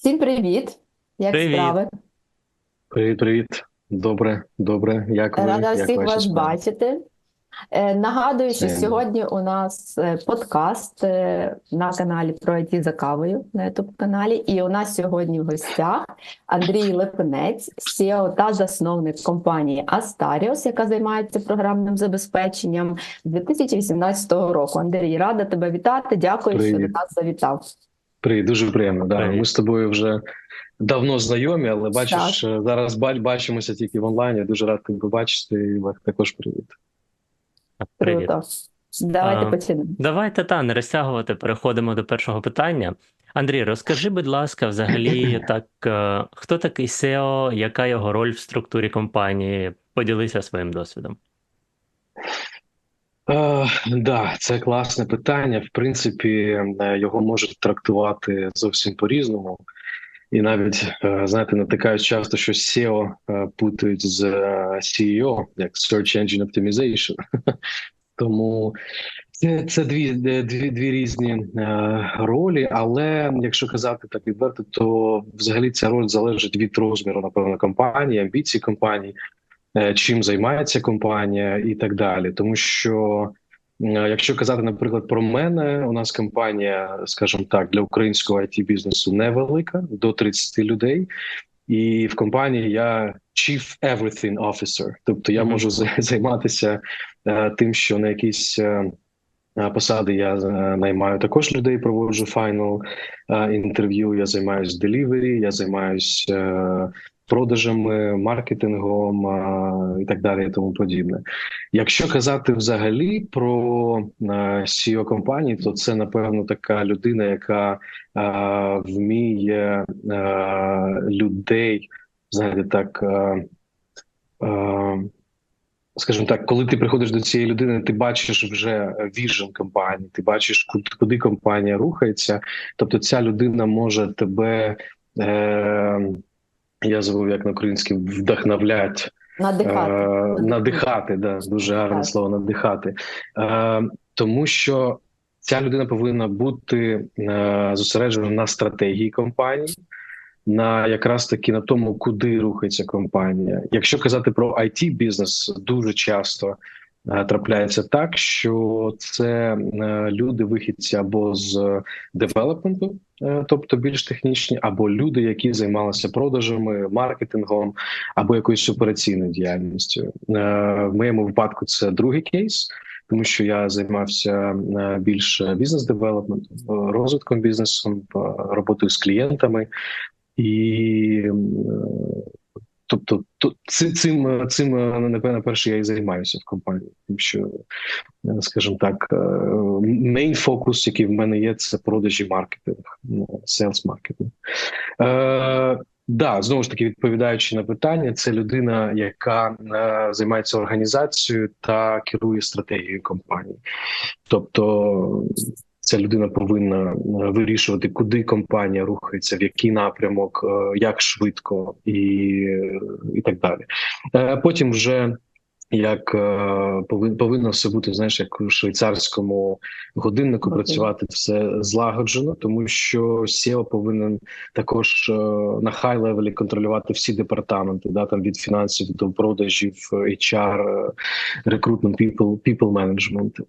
Всім привіт! Як Привіт. справи? Привіт, привіт. Добре, добре. Як ви? Рада Як всіх ваші вас справи? бачити. Е, Нагадую, що сьогодні у нас е, подкаст е, на каналі про IT за кавою на youtube каналі. І у нас сьогодні в гостях Андрій Липинець, CEO та засновник компанії Astarios, яка займається програмним забезпеченням 2018 року. Андрій, рада тебе вітати. Дякую, що до нас завітав. Привіт, дуже приємно. Да. Привіт. Ми з тобою вже давно знайомі, але бачиш, е, зараз бачимося тільки в онлайні. Дуже рад тебе бачити. І Олег, також привіт. Привіт. Круто. Давайте почнемо. Давайте та не розтягувати. Переходимо до першого питання. Андрій, розкажи, будь ласка, взагалі, так е, хто такий SEO, яка його роль в структурі компанії? Поділися своїм досвідом. Е, да, це класне питання. В принципі, е, його можуть трактувати зовсім по-різному. І навіть, е, знаєте, натикають часто, що SEO путають з CEO, як Search Engine Optimization. Тому це, це дві, дві, дві різні ролі, але якщо казати так відверто, то взагалі ця роль залежить від розміру, напевно, компанії, амбіцій компанії, чим займається компанія і так далі. Тому що, е, якщо казати, наприклад, про мене, у нас компанія, скажімо так, для українського it бізнесу невелика, до 30 людей. І в компанії я Chief Everything Officer, тобто я можу займатися е, тим, що на якісь е, е, посади я е, наймаю також людей, проводжу файнал е, інтерв'ю. Я займаюся делівері, я займаюся е, продажами, маркетингом е, і так далі, і тому подібне. Якщо казати взагалі про е, CEO компанії, то це напевно така людина, яка е, вміє е, людей, знаєте, так. Скажімо так, коли ти приходиш до цієї людини, ти бачиш вже віжен компанії, ти бачиш, куди, куди компанія рухається. Тобто, ця людина може тебе, е, я забув як на українській, вдохновлять, Надихати. Е, надихати, да, дуже гарне слово надихати. Е, тому що ця людина повинна бути е, зосереджена на стратегії компанії, на якраз таки на тому, куди рухається компанія. Якщо казати про it бізнес, дуже часто е, трапляється так, що це е, люди вихідці або з девелопменту, е, тобто більш технічні, або люди, які займалися продажами, маркетингом або якоюсь операційною діяльністю. В моєму випадку це другий кейс, тому що я займався більше бізнес-девелопментом, розвитком бізнесу, роботою з клієнтами. І тобто, то цим, цим, е, напевно, перше я і займаюся в компанії, тому що, е, скажімо так, мейн фокус, який в мене є, це продажі маркетинг, селс маркетинг. Е, Да, знову ж таки, відповідаючи на питання, це людина, яка е, займається організацією та керує стратегією компанії. Тобто, ця людина повинна е, вирішувати, куди компанія рухається, в який напрямок, е, як швидко і, і так далі. Е, Потім вже як е, повинно все бути, знаєш, як у швейцарському годиннику Окей. працювати все злагоджено, тому що SEO повинен також е, на хай левелі контролювати всі департаменти, да там від фінансів до продажів, HR, е, recruitment, people, people management.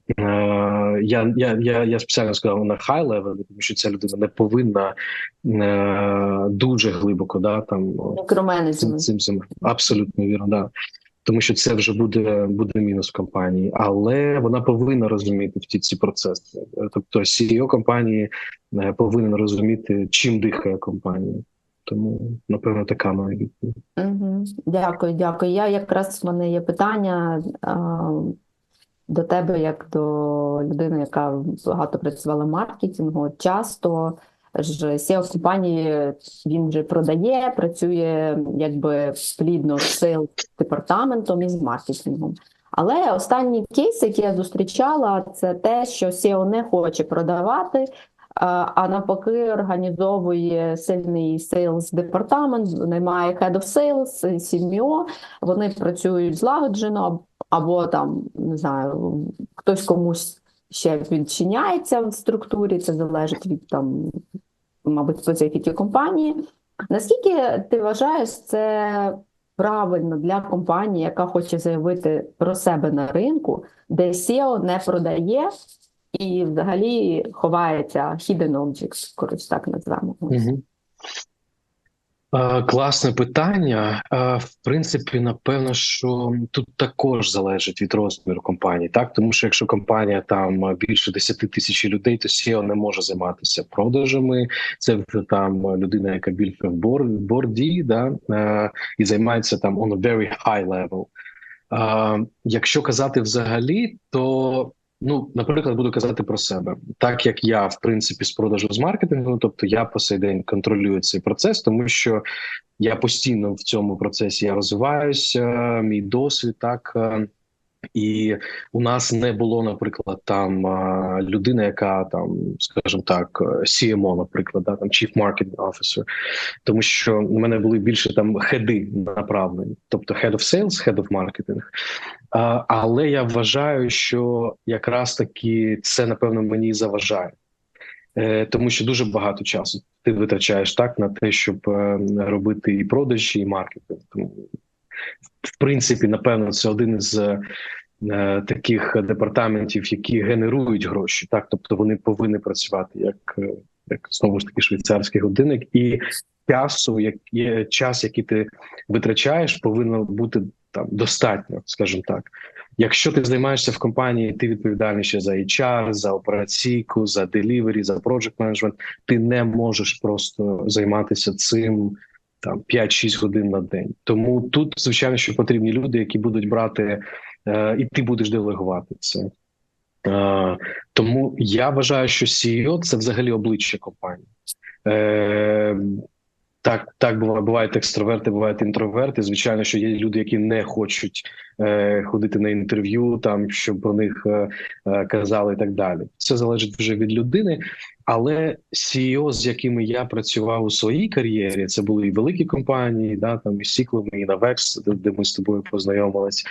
Я, я, я, я спеціально сказав на хай левелі, тому що ця людина не повинна дуже глибоко, да там цим, цим, цим абсолютно вірно, да. Тому що це вже буде буде мінус компанії, але вона повинна розуміти всі ці процеси. Тобто, CEO компанії е, повинен розуміти, чим дихає компанія. Тому напевно така моя відповідь. Дякую, дякую. Я якраз в мене є питання до тебе, як до людини, яка багато працювала в маркетингу. Часто ж SEO компанії він вже продає, працює якби плідно з департаментом і з маркетингом. Але останній кейс, який я зустрічала, це те, що SEO не хоче продавати, а а навпаки організовує сильний сейлс департамент, наймає head of sales, CMO, вони працюють злагоджено, або там не знаю, хтось комусь ще підчиняється в структурі, це залежить від там мабуть, специфіки компанії. Наскільки ти вважаєш це правильно для компанії, яка хоче заявити про себе на ринку, де SEO не продає і взагалі ховається hidden objects, коротше так назвемо. Мгм. Класне питання. В принципі, напевно, що тут також залежить від розміру компанії, так тому що якщо компанія там більше 10 тисяч людей, то SEO не може займатися продажами. Це там людина, яка більше в борді, да і займається там on a very high level. Якщо казати взагалі, то Ну, наприклад, буду казати про себе, так як я в принципі з продажу з маркетингу, тобто я по сей день контролюю цей процес, тому що я постійно в цьому процесі я розвиваюся, мій досвід так. І у нас не було, наприклад, там людина, яка там, скажімо так, е, CMO, наприклад, да, там Chief Marketing Officer, тому що у мене були більше там хеди направлені, тобто Head of Sales, Head of Marketing. Але я вважаю, що якраз таки це напевно мені заважає, Е, тому що дуже багато часу ти витрачаєш так на те, щоб е, робити і продажі, і маркетинг. В принципі, напевно, це один із е, таких департаментів, які генерують гроші. Так, тобто вони повинні працювати як, е, як знову ж таки швейцарський годинник, і часу, як є час, який ти витрачаєш, повинно бути там достатньо, скажімо так. Якщо ти займаєшся в компанії, ти відповідальний ще за HR, за операційку, за delivery, за project management, ти не можеш просто займатися цим там 5-6 годин на день. Тому тут, звичайно, що потрібні люди, які будуть брати, е, і ти будеш делегувати це. Е, тому я вважаю, що CEO – це взагалі обличчя компанії. Е, так, так буває, бувають екстраверти, бувають інтроверти. Звичайно, що є люди, які не хочуть е, ходити на інтерв'ю, там щоб про них е, е, казали і так далі. Це залежить вже від людини. Але CEO, з якими я працював у своїй кар'єрі, це були і великі компанії, да там і Сіклами, і Навекс, де, де ми з тобою познайомились.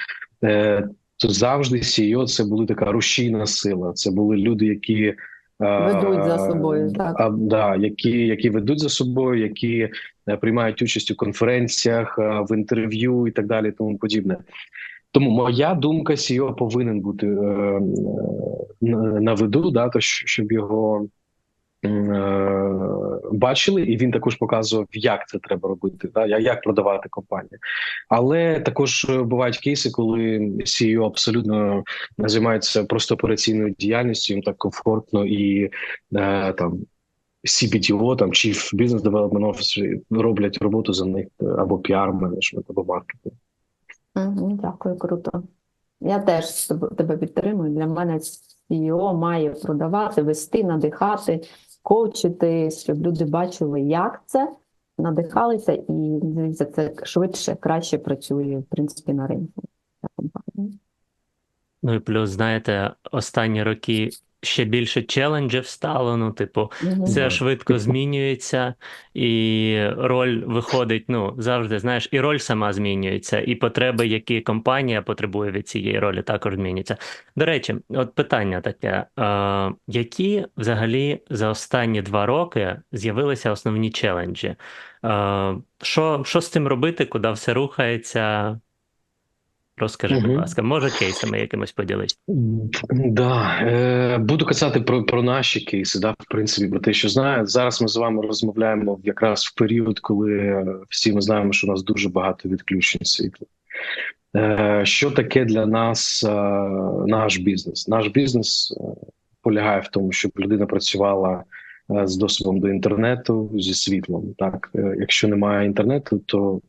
Е, то завжди CEO це були така рушійна сила. Це були люди, які Ведуть за собою, так. а, да, які, які ведуть за собою, які е, приймають участь у конференціях, е, в інтерв'ю і так далі, тому подібне. Тому моя думка, CEO повинен бути е, е, на виду, да, то щоб його е, бачили, і він також показував, як це треба робити, да, як продавати компанію. Але також е, бувають кейси, коли CEO абсолютно займається просто операційною діяльністю, їм так комфортно і е, там. CBTO, там Chief Business Development Officer роблять роботу за них е, або піар-менеджмент, або маркетинг. Мгм, Дякую, круто. Я теж тебе підтримую. Для мене CEO має продавати, вести, надихати, коучити, щоб люди бачили, як це, надихалися, і за це швидше, краще працює, в принципі, на ринку. Ну і плюс, знаєте, останні роки ще більше челенджів стало. Ну, типу, Мгм. все швидко змінюється, і роль виходить, ну, завжди, знаєш, і роль сама змінюється, і потреби, які компанія потребує від цієї ролі, також змінюються. До речі, от питання таке: е, які взагалі за останні два роки з'явилися основні челенджі? Е, що, що з цим робити, куди все рухається? Розкажи, будь Мгм. ласка, може кейсами якимось поділись? Да, е, буду казати про, про наші кейси, да, в принципі, про те, що знаю. Зараз ми з вами розмовляємо якраз в період, коли всі ми знаємо, що у нас дуже багато відключень світла. Е, що таке для нас е, наш бізнес? Наш бізнес е, полягає в тому, щоб людина працювала е, з доступом до інтернету зі світлом. Так, Е, якщо немає інтернету, то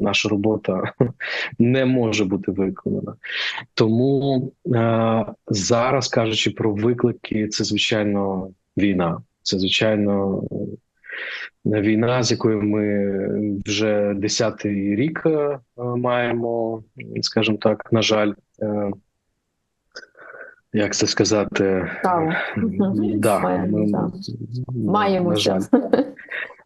наша робота не може бути виконана. Тому е, зараз кажучи про виклики, це звичайно війна. Це звичайно е, війна, з якою ми вже десятий рік е, маємо, скажімо так, на жаль, е, як це сказати, да, Маємо, ми- да. на жаль.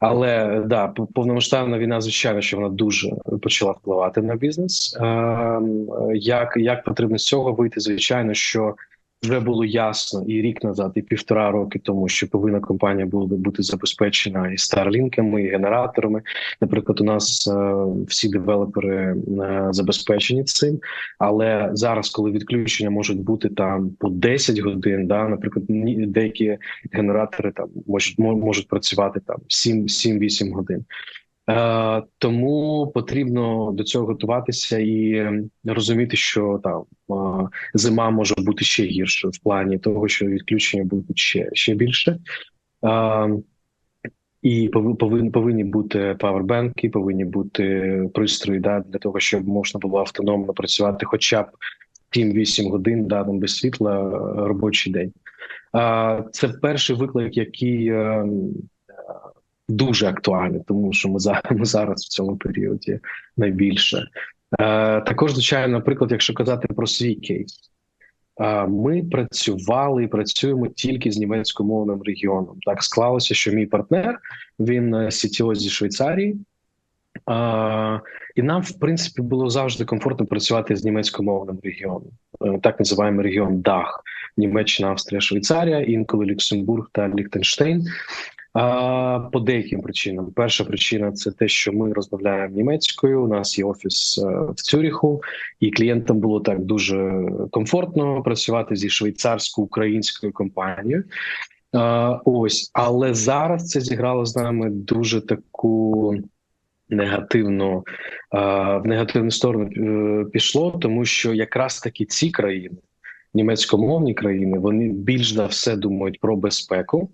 Але да, повномасштабна війна, звичайно, що вона дуже почала впливати на бізнес. Ем, Як, як потрібно з цього вийти? Звичайно, що вже було ясно і рік назад, і півтора роки тому, що повинна компанія буде бути забезпечена і старлінками, і генераторами. Наприклад, у нас е, всі девелопери е, забезпечені цим, але зараз, коли відключення можуть бути там по 10 годин, да, наприклад, деякі генератори там можуть можуть працювати там 7 7-8 годин. Е, тому потрібно до цього готуватися і е, розуміти, що там е, зима може бути ще гірше в плані того, що відключення будуть ще, ще більше. Е, і повинні, повинні бути павербенки, повинні бути пристрої да, для того, щоб можна було автономно працювати хоча б 7-8 годин да, без світла робочий день. Е, Це перший виклик, який е, е, дуже актуальний, тому що ми зараз, в цьому періоді найбільше. Е, Також, звичайно, наприклад, якщо казати про свій кейс, е, ми працювали і працюємо тільки з німецькомовним регіоном. Так склалося, що мій партнер він е, CTO зі Швейцарії. Е, І нам, в принципі, було завжди комфортно працювати з німецькомовним регіоном, Е, так називаємо регіон Дах, Німеччина, Австрія, Швейцарія, інколи Люксембург та Ліхтенштейн. А, По деяким причинам. Перша причина це те, що ми розмовляємо німецькою. У нас є офіс е, в Цюріху, і клієнтам було так дуже комфортно працювати зі швейцарсько-українською компанією. А, Ось, але зараз це зіграло з нами дуже таку негативну в негативну сторону е, пішло, тому що якраз таки ці країни, німецькомовні країни, вони більш за все думають про безпеку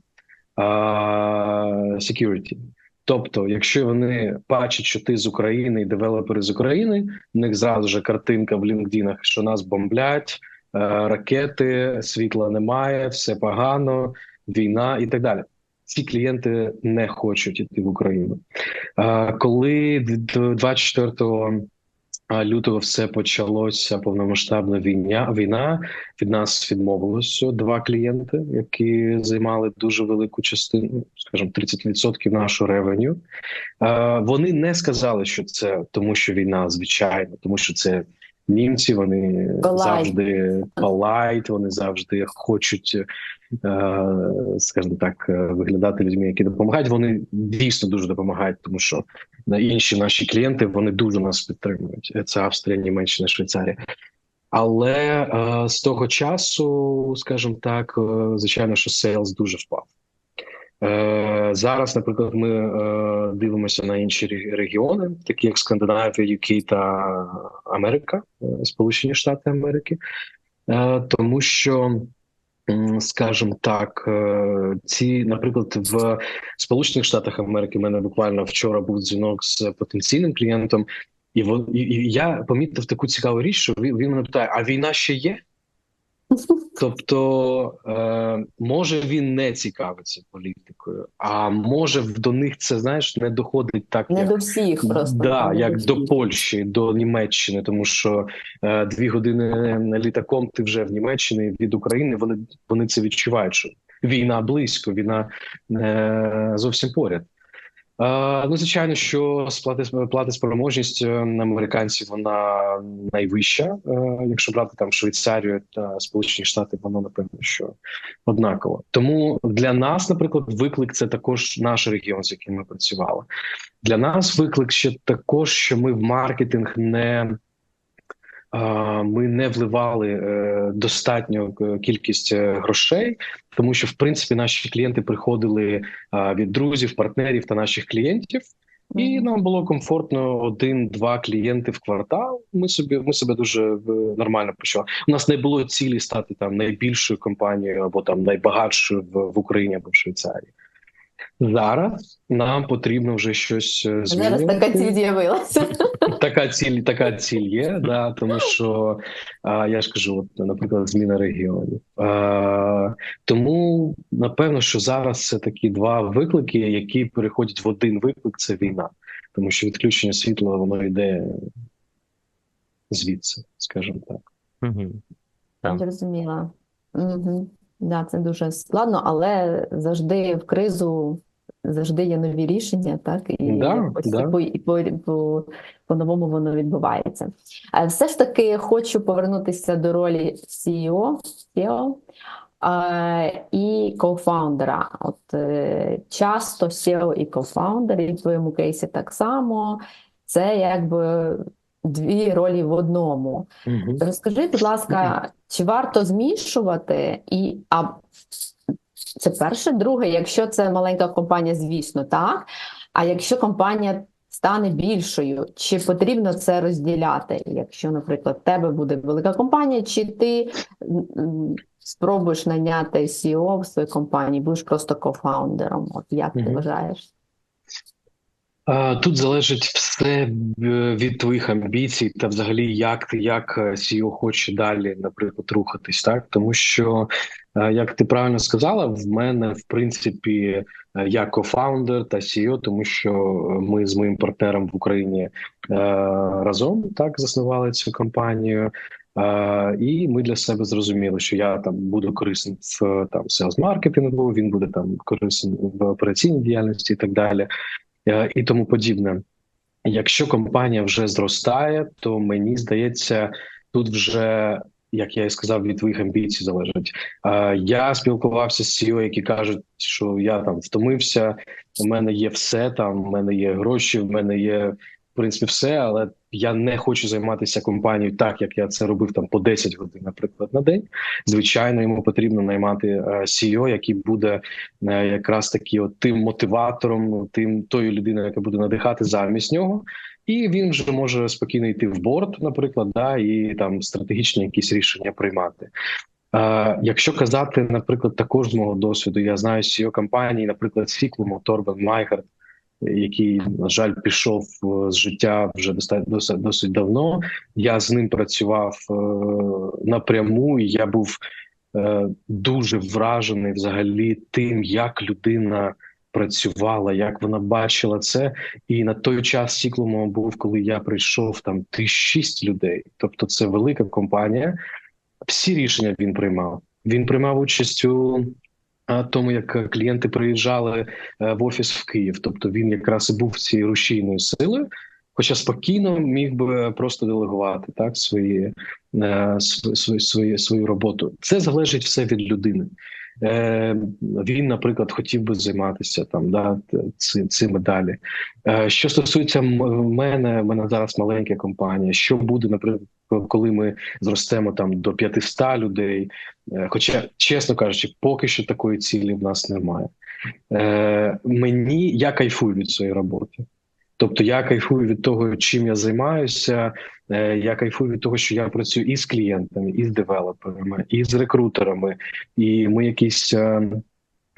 security. Тобто, якщо вони бачать, що ти з України і девелопери з України, в них зразу ж картинка в LinkedIn, що нас бомблять, е, ракети, світла немає, все погано, війна і так далі. Ці клієнти не хочуть іти в Україну. Е, Коли д- 24 лютого все почалося повномасштабна війна. Війна від нас відмовилося два клієнти, які займали дуже велику частину, скажімо, 30% нашого ревеню. Вони не сказали, що це тому, що війна звичайно, тому що це. Німці вони Polite. завжди полайт, вони завжди хочуть, скажімо так, е, виглядати людьми, які допомагають. Вони дійсно дуже допомагають, тому що на інші наші клієнти вони дуже нас підтримують. Це Австрія, Німеччина, Швейцарія. Але е, з того часу, скажімо так, е, звичайно, що сейлс дуже впав. Е, зараз, наприклад, ми е, дивимося на інші регіони, такі як Скандинавія, UK та Америка, е, Сполучені Штати Америки, е, тому що, скажімо так, е, ці, наприклад, в Сполучених Штатах Америки в мене буквально вчора був дзвінок з потенційним клієнтом, і, вон, і, і я помітив таку цікаву річ, що він, він мене питає: а війна ще є? Тобто, е, може він не цікавиться політикою, а може до них це знаєш не доходить так, Не як, до всіх просто. да, не як до всіх. Польщі, до Німеччини, тому що е, дві години літаком ти вже в Німеччині від України. Вони вони це відчувають. Що війна близько, війна е, зовсім поряд. Е, ну, звичайно, що сплати сплати спроможність на американців вона найвища. Е, якщо брати там Швейцарію та Сполучені Штати, воно напевно що однаково. Тому для нас, наприклад, виклик це також наш регіон, з яким ми працювали. Для нас виклик ще також, що ми в маркетинг не. Ми не вливали е, достатню е, кількість е, грошей, тому що в принципі наші клієнти приходили від друзів, партнерів та наших клієнтів, і нам було комфортно один-два клієнти в квартал. Ми собі ми себе дуже нормально почували. У нас не було цілі стати там найбільшою компанією або там найбагатшою в, в Україні або в Швейцарії. Зараз нам потрібно вже щось е, Зараз така ціль з'явилася. Така ціль, така ціль є, да, тому що а, я ж кажу, от, наприклад, зміна регіонів. А, тому напевно, що зараз це такі два виклики, які переходять в один виклик це війна, тому що відключення світла воно йде звідси, скажімо так. Угу. Угу. Да, це дуже складно, але завжди в кризу завжди є нові рішення, так і Да, да. по, по, по, по-новому воно відбувається. А все ж таки хочу повернутися до ролі CEO, CEO е, і кофаундера. От е, часто CEO і кофаундер, і в твоєму кейсі так само. Це якби дві ролі в одному. Мгм. Розкажи, будь ласка, чи варто змішувати і а це перше, друге, якщо це маленька компанія, звісно, так. А якщо компанія стане більшою, чи потрібно це розділяти? Якщо, наприклад, в тебе буде велика компанія, чи ти спробуєш наняти CEO в своїй компанії, будеш просто кофаундером? От як ти вважаєш? Тут залежить все е, від твоїх амбіцій та взагалі, як ти як е, CEO хоче далі, наприклад, рухатись, так тому що, е, як ти правильно сказала, в мене в принципі я кофаундер та CEO, тому що ми з моїм партнером в Україні разом так заснували цю компанію. Е, і ми для себе зрозуміли, що я там буду корисним в там селс маркетингу, він буде там корисним в операційній діяльності і так далі і тому подібне. Якщо компанія вже зростає, то мені здається, тут вже, як я і сказав, від твоїх амбіцій залежить. Е, Я спілкувався з CEO, які кажуть, що я там втомився, у мене є все там, у мене є гроші, в мене є принципі все, але я не хочу займатися компанією так, як я це робив там по 10 годин, наприклад, на день. Звичайно, йому потрібно наймати е, CEO, який буде е, якраз таки от тим мотиватором, тим тою людиною, яка буде надихати замість нього. І він вже може спокійно йти в борт, наприклад, да, і там стратегічні якісь рішення приймати. Е, якщо казати, наприклад, також з мого досвіду, я знаю CEO компанії, наприклад, Сіклуму, Торбен Майхард, який, на жаль, пішов е, з життя вже досить, досить, давно. Я з ним працював е, напряму, і я був е, дуже вражений взагалі тим, як людина працювала, як вона бачила це. І на той час Сіклуму був, коли я прийшов там ти шість людей. Тобто, це велика компанія. Всі рішення він приймав. Він приймав участь у тому, як клієнти приїжджали е, в офіс в Київ. Тобто він якраз і був цією рушійною силою, хоча спокійно міг би просто делегувати так свої, е, св- свої, свої, свою роботу. Це залежить все від людини. Е, він, наприклад, хотів би займатися там да, ци- цими далі. Е, що стосується мене, в мене зараз маленька компанія. Що буде, наприклад, коли ми зростемо там до 500 людей? Е, Хоча, чесно кажучи, поки що такої цілі в нас немає. Е, мені я кайфую від своєї роботи. Тобто я кайфую від того, чим я займаюся. Е, Я кайфую від того, що я працюю і з клієнтами, і з девелоперами, і з рекрутерами, і ми якісь. е,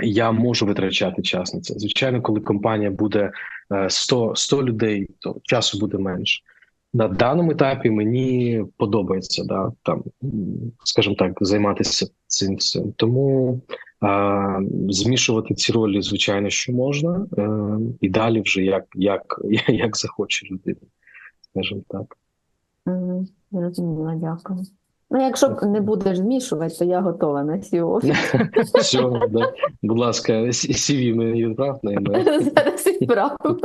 Я можу витрачати час на це. Звичайно, коли компанія буде е, 100, 100 людей, то часу буде менше. На даному етапі мені подобається да, там, скажімо так, займатися цим всім. Тому а, змішувати ці ролі, звичайно, що можна, е, і далі вже як, як, як захоче людина, скажімо так. Мгм, Зрозуміла, дякую. Ну, якщо не будеш змішувати, то я готова на CEO. Все, да. будь ласка, CV мені відправ на email. Зараз відправлю.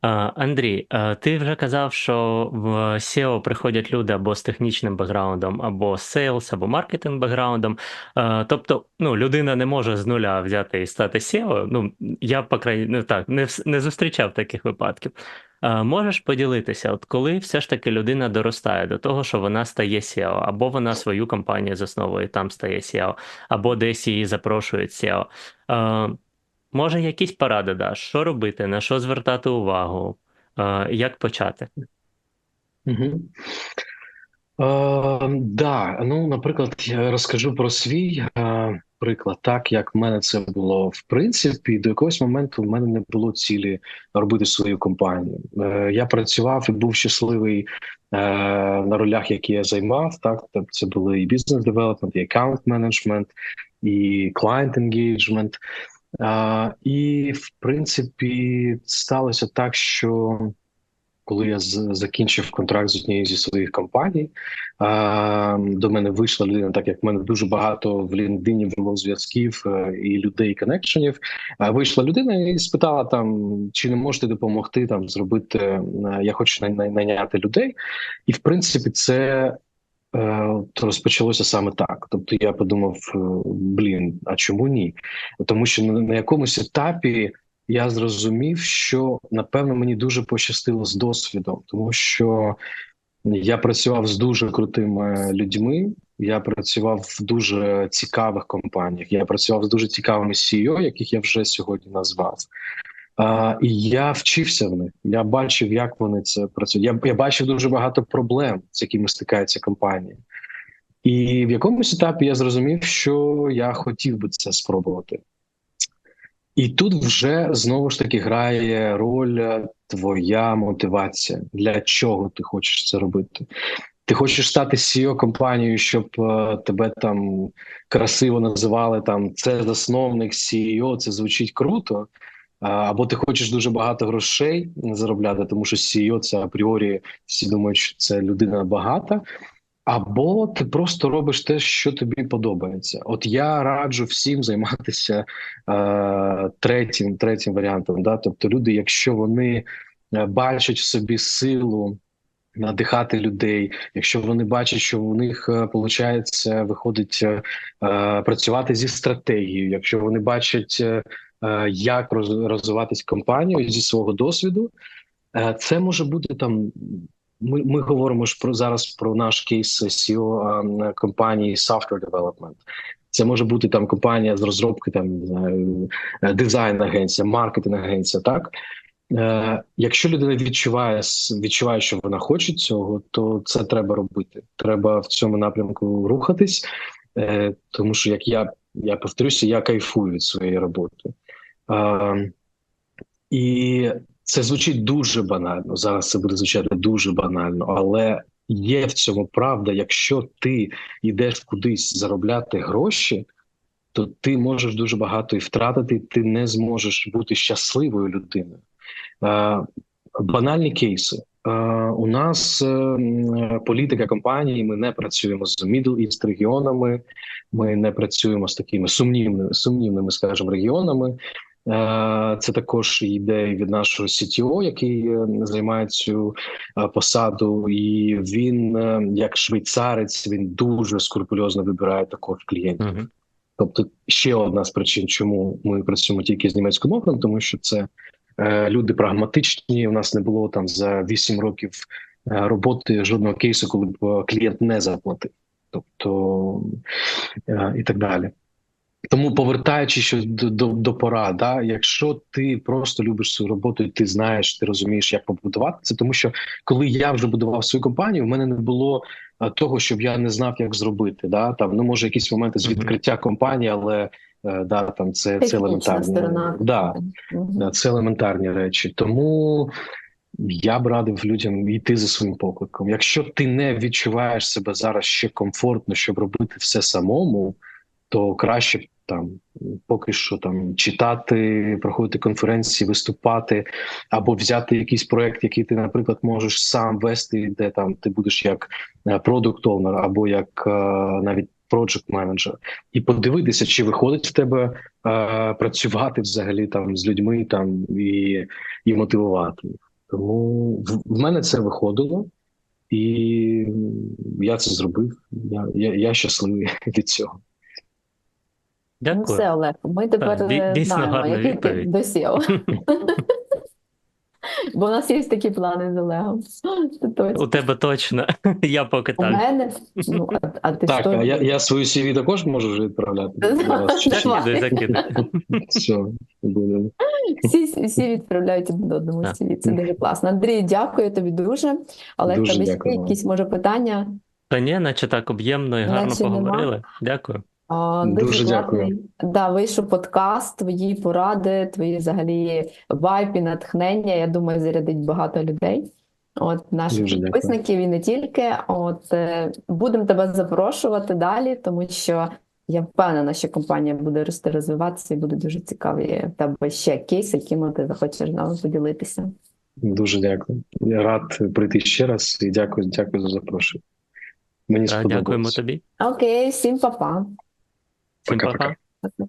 Андрій, ти вже казав, що в SEO приходять люди або з технічним бекграундом, або з sales, або маркетинг бекграундом. Тобто, ну, людина не може з нуля взяти і стати SEO. Ну, я, по крайній ну, так, не, не зустрічав таких випадків. Можеш поділитися, от коли все ж таки людина доростає до того, що вона стає SEO, або вона свою компанію засновує, там стає SEO, або десь її запрошують SEO. Може, якісь поради даш, що робити, на що звертати увагу, е, як почати? Угу. Е, ну, наприклад, я розкажу про свій е, приклад, так як в мене це було в принципі, до якогось моменту в мене не було цілі робити свою компанію. Я працював і був щасливий на ролях, які я займав. Так, це були і бізнес девелопмент, і аккаунт менеджмент, і клієнт енгейджмент. І в принципі сталося так, що коли я закінчив контракт з однією зі своїх компаній, а, до мене вийшла людина, так як в мене дуже багато в LinkedIn було зв'язків е, і людей, коннекшенів. Вийшла людина і спитала там, чи не можете допомогти там зробити. е, Я хочу най- най- найняти людей, і в принципі це. Е, Розпочалося саме так. Тобто я подумав: е, блін, а чому ні? Тому що на, якомусь етапі я зрозумів, що напевно мені дуже пощастило з досвідом, тому що я працював з дуже крутими людьми. Я працював в дуже цікавих компаніях. Я працював з дуже цікавими CEO, яких я вже сьогодні назвав. А, і я вчився в них. Я бачив, як вони це працюють. Я, я бачив дуже багато проблем, з якими стикаються компанії. І в якомусь етапі я зрозумів, що я хотів би це спробувати. І тут вже знову ж таки грає роль е, твоя мотивація. Для чого ти хочеш це робити? Ти хочеш стати CEO компанією, щоб е, тебе там красиво називали там це засновник CEO, це звучить круто. Або ти хочеш дуже багато грошей заробляти, тому що CEO це апріорі всі думають, що це людина багата. Або ти просто робиш те, що тобі подобається. От я раджу всім займатися е, третім, третім варіантом. Да? Тобто, люди, якщо вони е, бачать в собі силу надихати людей, якщо вони бачать, що у них виходить, виходить е, е, працювати зі стратегією, якщо вони бачать, е, е, як роз- розвиватись компанією зі свого досвіду, е, це може бути там. Ми, ми говоримо ж про зараз про наш кейс SEO е, компанії Software Development. Це може бути там компанія з розробки, там е, дизайн агенція, маркетинг агенція. Так е, якщо людина відчуває відчуває, що вона хоче цього, то це треба робити. Треба в цьому напрямку рухатись, е, тому що як я, я повторюся, я кайфую від своєї роботи. Е, і це звучить дуже банально. Зараз це буде звучати дуже банально, але є в цьому правда. Якщо ти йдеш кудись заробляти гроші, то ти можеш дуже багато і втратити. Ти не зможеш бути щасливою людиною. Е, банальні кейси. Е, у нас е, політика компанії. Ми не працюємо з Middle East регіонами. Ми не працюємо з такими сумнівними, сумнівними, скажімо, регіонами. Е, Це також йде від нашого CTO, який е, займає цю е, посаду, і він, як швейцарець, він дуже скрупульозно вибирає також клієнтів. Мгм. Тобто, ще одна з причин, чому ми працюємо тільки з німецькою мовою, тому що це е, люди прагматичні. У нас не було там за 8 років роботи жодного кейсу, коли б клієнт не заплатив. Тобто е, і так далі. Тому повертаючись ще до, до, до порад, да, якщо ти просто любиш свою роботу, і ти знаєш, ти розумієш, як побудувати це, тому що коли я вже будував свою компанію, в мене не було а, того, щоб я не знав, як зробити. Да, там ну може якісь моменти з відкриття компанії, але е, да, там це, це елементарні сторона. Да, Мгм. да, це елементарні речі. Тому я б радив людям йти за своїм покликом. Якщо ти не відчуваєш себе зараз ще комфортно, щоб робити все самому, то краще там поки що там читати, проходити конференції, виступати, або взяти якийсь проект, який ти, наприклад, можеш сам вести, де там ти будеш як продукт овнер або як е, навіть project менеджер, і подивитися, чи виходить в тебе е, працювати взагалі там з людьми там і, і мотивувати їх. Тому в, в мене це виходило. І я це зробив. Я, я, я щасливий від цього. Ну, Дякую. все, Олег, ми тепер Так, е, дійсно знаємо, який ти досів. Бо у нас є такі плани з Олегом. У тебе точно. Я поки У мене, ну, а, а ти Так, що? а я, я свою CV також можу вже відправляти. Закидай, закидай. Все, буде. Всі, всі відправляють один одному Так. CV. Це дуже класно. Андрій, дякую тобі дуже. Олег, Дуже тебе ще якісь може питання? Та ні, наче так об'ємно і гарно Наче нема. поговорили. Дякую. Дуже класний. дякую. Да, вийшов подкаст, твої поради, твої взагалі вайб і натхнення. Я думаю, зарядить багато людей. От наших Дуже дякую. підписників і не тільки. От е, будемо тебе запрошувати далі, тому що я впевнена, що компанія буде рости, розвиватися і буде дуже цікаві в тебе ще кейси, якими ти захочеш з нами поділитися. Дуже дякую. Я рад прийти ще раз і дякую, дякую за запрошення. Мені Та, сподобалось. дякуємо тобі. Окей, всім па-па. Всім Пока-пока. па-па.